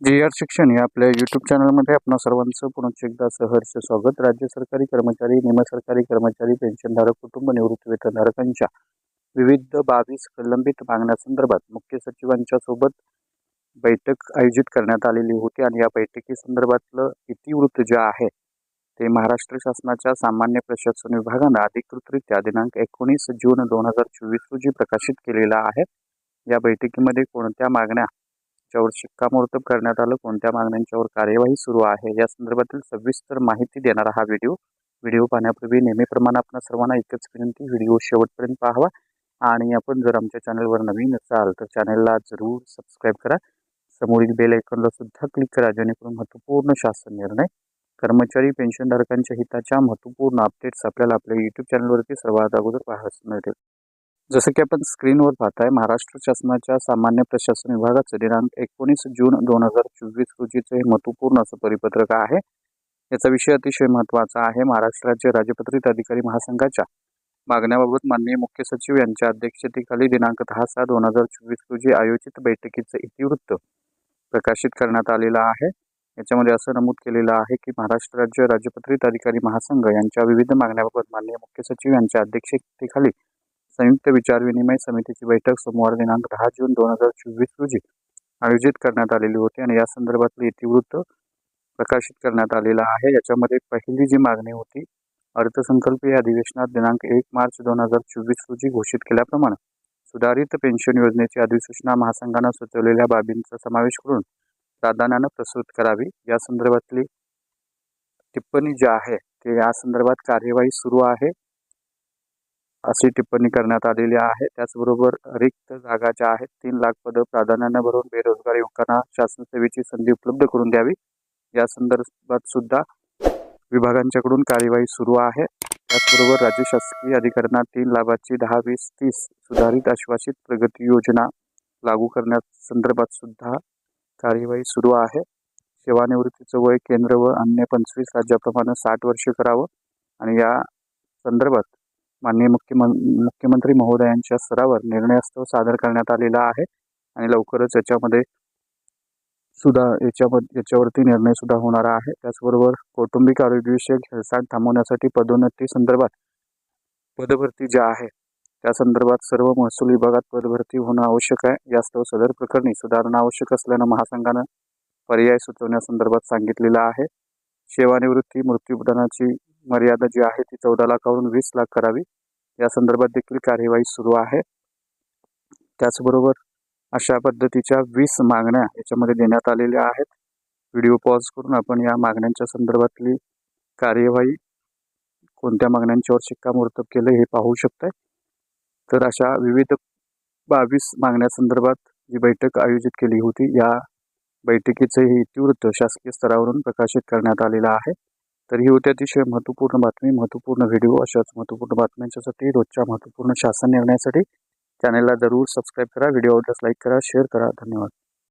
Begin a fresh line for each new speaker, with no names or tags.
जी R शिक्षण या आपल्या यूट्यूब चॅनलमध्ये आपणा सर्वांचं पुन्हा एकदा सहर्ष स्वागत. राज्य सरकारी कर्मचारी निमसरकारी कर्मचारी पेन्शनधारक कुटुंब निवृत्ती वेतनधारकांच्या विविध बावीस प्रलंबित मागण्यासंदर्भात मुख्य सचिवांच्या सोबत बैठक आयोजित करण्यात आलेली होती आणि या बैठकीसंदर्भातलं इतिवृत्त जे आहे ते महाराष्ट्र शासनाच्या सामान्य प्रशासन विभागानं अधिकृतरित्या दिनांक एकोणीस जून दोन हजार चोवीस रोजी प्रकाशित केलेला आहे. या बैठकीमध्ये कोणत्या मागण्या च्यावर शिक्कामोर्तब करण्यात आलं. कोणत्या मागण्यांच्यावर कार्यवाही सुरू आहे? या संदर्भातील सविस्तर माहिती देणारा हा व्हिडिओ. व्हिडिओ पाहण्यापूर्वी नेहमीप्रमाणे आपण सर्वांना एकच विनंती व्हिडिओ शेवटपर्यंत पाहावा. आणि आपण जर आमच्या चॅनलवर नवीन असाल तर चॅनलला जरूर सबस्क्राईब करा. समोरील बेल आयकॉनला सुद्धा क्लिक करा जेणेकरून महत्त्वपूर्ण शासन निर्णय कर्मचारी पेन्शनधारकांच्या हिताच्या महत्त्वपूर्ण अपडेट्स आपल्याला आपल्या यूट्यूब चॅनलवरती सर्वात अगोदर पाहायला मिळतील. जसं की आपण स्क्रीनवर पाहताय महाराष्ट्र शासनाच्या सामान्य प्रशासन विभागाचं दिनांक एकोणीस जून दोन हजार चोवीस रोजीचं हे महत्त्वपूर्ण असं परिपत्रक आहे. याचा विषय अतिशय महत्त्वाचा आहे. महाराष्ट्र राज्य राजपत्रित अधिकारी महासंघाच्या मागण्याबाबत माननीय मुख्य सचिव यांच्या अध्यक्षतेखाली दिनांक दहा सहा दोन हजार चोवीस रोजी आयोजित बैठकीचं इतिवृत्त प्रकाशित करण्यात आलेलं आहे. याच्यामध्ये असं नमूद केलेलं आहे की महाराष्ट्र राज्य राजपत्रित अधिकारी महासंघ यांच्या विविध मागण्याबाबत माननीय मुख्य सचिव यांच्या अध्यक्षतेखाली संयुक्त विचारविनिमय समितीची बैठक सोमवार दिनांक दहा जून दोन हजार चोवीस रोजी आयोजित करण्यात आलेली होती आणि या संदर्भातलं इतिवृत्त प्रकाशित करण्यात आलेलं आहे. याच्यामध्ये पहिली जी मागणी होती अर्थसंकल्पीय अधिवेशनात दिनांक एक मार्च दोन हजार चोवीस रोजी घोषित केल्याप्रमाणे सुधारित पेन्शन योजनेची अधिसूचना महासंघानं सुचवलेल्या बाबींचा समावेश करून प्राधान्यानं प्रस्तुत करावी. या संदर्भातली टिप्पणी जी आहे ते या संदर्भात कार्यवाही सुरू आहे. अशी टिप्पणी करण्यात आलेली आहे. त्याचबरोबर रिक्त जागा ज्या आहेत तीन लाख पदं प्राधान्यानं भरून बेरोजगार युवकांना शासन सेवेची संधी उपलब्ध करून द्यावी. या संदर्भात सुद्धा विभागांच्याकडून कार्यवाही सुरू आहे. त्याचबरोबर राज्य शासकीय अधिकाऱ्यांना तीन लाभाची दहा वीस तीस सुधारित आश्वासित प्रगती योजना लागू करण्यासंदर्भात सुद्धा कार्यवाही सुरू आहे. सेवानिवृत्तीचं वय केंद्र व अन्य पंचवीस राज्याप्रमाणे साठ वर्ष करावं. आणि या संदर्भात माननीय मुख्यमं मुख्यमंत्री महोदयांच्या स्तरावर निर्णयास्तव सादर करण्यात आलेला आहे आणि लवकरच याच्यामध्ये सुद्धा याच्यामध्ये याच्यावरती निर्णय सुद्धा होणार आहे. त्याचबरोबर कौटुंबिक आरोग्यविषयक हेळसांड थांबवण्यासाठी पदोन्नती संदर्भात पदभरती ज्या आहे त्या संदर्भात सर्व महसूल विभागात पदभरती होणं आवश्यक आहे. यास्तव सदर प्रकरणी सुधारणा आवश्यक असल्यानं महासंघानं पर्याय सुचवण्यासंदर्भात सांगितलेला आहे. सेवानिवृत्ती मृत्यूदानाची मर्यादा जी आहे ती चौदा लाखावरून वीस लाख करावी. या संदर्भात देखील कार्यवाही सुरू आहे. त्याचबरोबर अशा पद्धतीच्या वीस मागण्या याच्यामध्ये देण्यात आलेल्या आहेत. व्हिडिओ पॉज करून आपण या मागण्यांच्या संदर्भातली कार्यवाही कोणत्या मागण्यांच्यावर शिक्कामोर्तब केलं हे पाहू शकताय. तर अशा विविध बावीस मागण्यासंदर्भात जी बैठक आयोजित केली होती या बैठकीचे हे इतिवृत्त शासकीय स्तरावरून प्रकाशित करण्यात आलेलं आहे. तर ही होती अतिशय महत्त्वपूर्ण बातमी महत्त्वपूर्ण व्हिडिओ. अशाच महत्त्वपूर्ण बातम्यांच्यासाठी रोजच्या महत्त्वपूर्ण शासन निर्णयासाठी चॅनलला जरूर सबस्क्राईब करा. व्हिडिओ आवडल्यास लाईक करा शेअर करा. धन्यवाद.